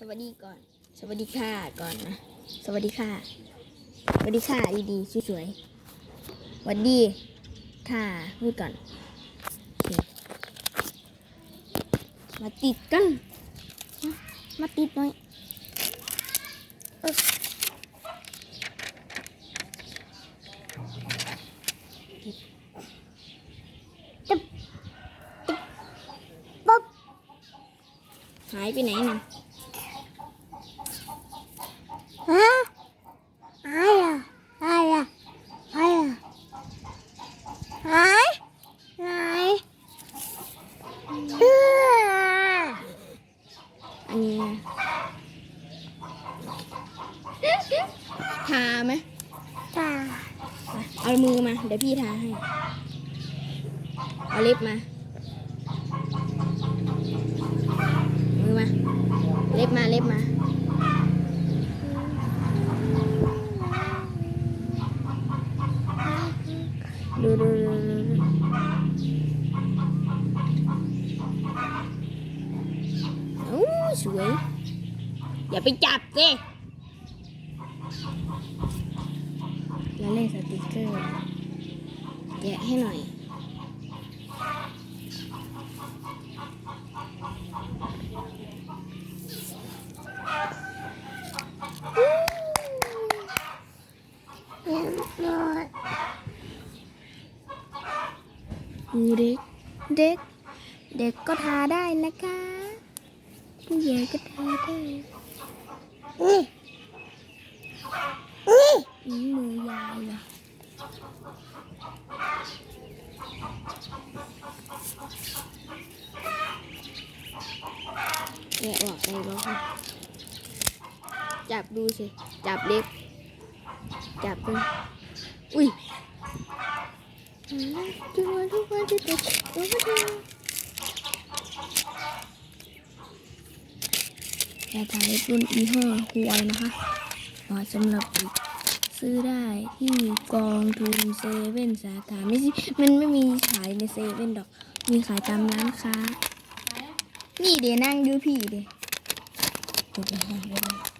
สวัสดีก่อน สวัสดีค่ะก่อนนะ สวัสดีค่ะ สวัสดีค่ะดีๆสวยๆสวัสดีค่ะพูดก่อน มาติดกัน มาติดหน่อยเออติดตึ๊บตึ๊บปุ๊บหายไปไหนน่ะ ทาไหมตามาเอามือมา เดี๋ยวพี่ทาให้ เอาเล็บมา มือมาเล็บมา ดูดูดูดูดูโอ้สวย อย่าไปจับสิแล้วเล่นสติกเกอร์แกะให้หน่อยเรียบร้อย ดูเด็ก เด็ก เด็กก็ทาได้นะคะผู้ใหญ่ก็ทาได้นี่นี่อืมมือยาวเลยแกะออกไปแล้วค่ะจับดูสิ จับเล็บ จับดูอุ้ยจุ๊บจุ๊บจุ๊บจุ๊บจุ๊บจุ๊บ แค่ทาเล็บรุ่นอีห้อฮวยนะคะเหมาะสำหรับเด็กซื้อได้ที่กองทุนเซเว่นสาขาไม่ใช่มันไม่มีขายในเซเว่นดอก มีขายตามร้านค้า นี่เดี๋ยวนั่งดูพี่เดี๋ยวจบแล้ว